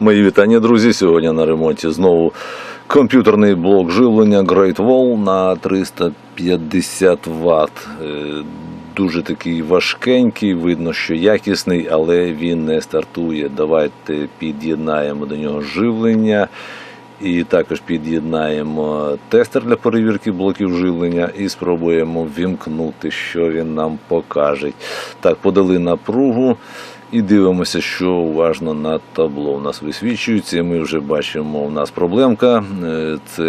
Мої вітання, друзі. Сьогодні на ремонті знову комп'ютерний блок живлення Great Wall на 350 Вт. Е, Дуже такий важкенький, видно, що якісний, але він не стартує. Давайте під'єднаємо до нього живлення. І також під'єднаємо тестер для перевірки блоків живлення і спробуємо вімкнути, що він нам покаже. Так, подали напругу і дивимося, що уважно на табло у нас висвічується. Ми вже бачимо, у нас проблемка. Е, Це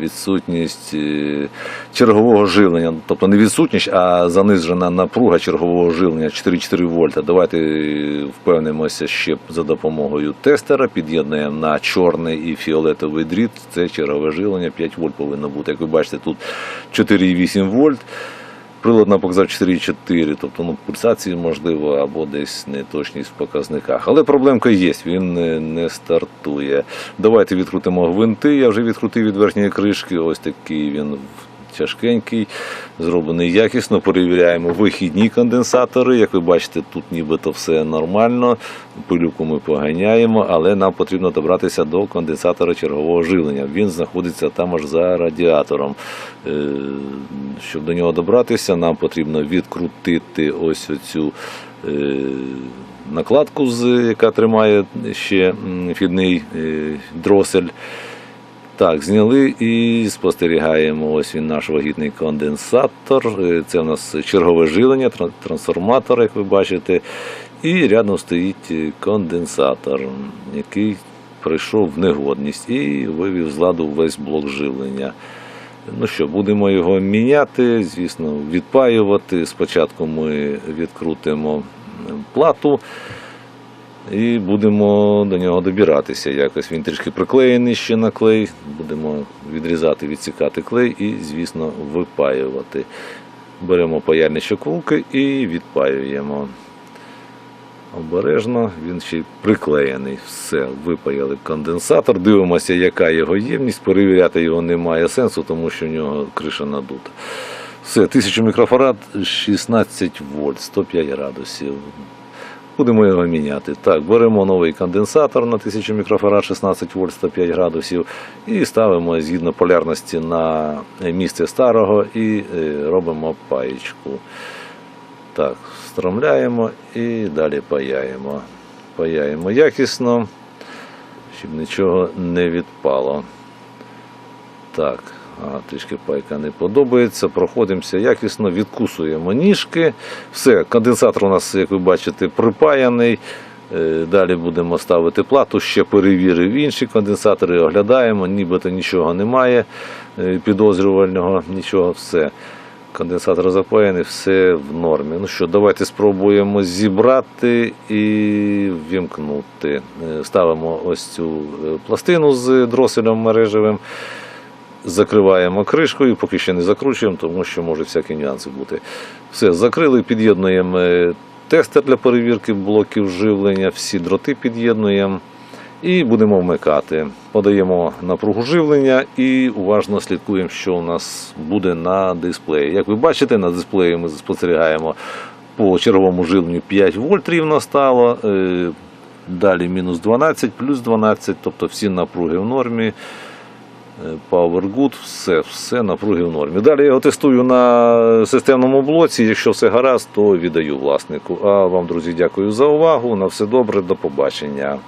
відсутність е, чергового живлення. Тобто не відсутність, а занижена напруга чергового живлення 4,4 вольта. Давайте впевнимося ще за допомогою тестера. Під'єднуємо на чорний і фіолетовий дріт. Це чергове живлення 5 вольт повинно бути. Як ви бачите, тут 4,8 вольт. Прилад на показав 4,4, тобто ну, пульсації можливо, або десь неточність в показниках. Але проблемка є, він не, не стартує. Давайте відкрутимо гвинти. Я вже відкрутив від верхньої кришки. Ось такий він тяжкенький, зроблений якісно. Перевіряємо вихідні конденсатори. Як ви бачите, тут нібито все нормально. Пилюку ми поганяємо, але нам потрібно добратися до конденсатора чергового живлення. Він знаходиться там аж за радіатором. Е, Щоб до нього добратися, нам потрібно відкрутити ось оцю. е, Накладку, яка тримає ще м, вхідний е, дросель. Так, зняли і спостерігаємо. Ось він наш вагітний конденсатор. Е, Це у нас чергове живлення, тра- трансформатор, як ви бачите. І рядом стоїть е, конденсатор, який прийшов в негодність і вивів з ладу весь блок живлення. Ну що, будемо його міняти, звісно, відпаювати. Спочатку ми відкрутимо плату. І будемо до нього добиратися якось. Він трішки приклеєний ще на клей. Будемо відрізати, відсікати клей і, звісно, випаювати. Беремо паяльні щоколки і відпаюємо. Обережно, він ще приклеєний. Все, випаяли конденсатор. Дивимося, яка його ємність. Перевіряти його немає сенсу, тому що в нього криша надута. Все, 1000 мікрофарад, 16 вольт, 105 градусів. Будемо його міняти. Так, беремо новий конденсатор на 1000 мікрофарад, 16 вольт 105 градусів і ставимо згідно полярності на місце старого і е, робимо паєчку. Так, встромляємо і далі паяємо. Паяємо якісно, щоб нічого не відпало. Так, трішки пайка не подобається. Проходимося якісно, відкусуємо ніжки. Все, конденсатор у нас, як ви бачите, припаяний. Е, Далі будемо ставити плату, ще перевірив інші конденсатори, оглядаємо, нібито нічого немає е, підозрювального, нічого, все. Конденсатор запаяний, все в нормі. Ну що, давайте спробуємо зібрати і вімкнути. Е, Ставимо ось цю пластину з дроселем мережевим. Закриваємо кришкою, поки ще не закручуємо, тому що можуть всякі нюанси бути. Все, закрили, під'єднуємо е, тестер для перевірки блоків живлення, всі дроти під'єднуємо і будемо вмикати. Подаємо напругу живлення і уважно слідкуємо, що у нас буде на дисплеї. Як ви бачите, на дисплеї ми спостерігаємо по черговому живленню 5 вольт рівно стало. е, Далі мінус 12, плюс 12, тобто всі напруги в нормі. Е, Power Good, все, все напруги в нормі. Далі його тестую на системному блоці. Якщо все гаразд, то віддаю власнику. А вам, друзі, дякую за увагу. На все добре, до побачення.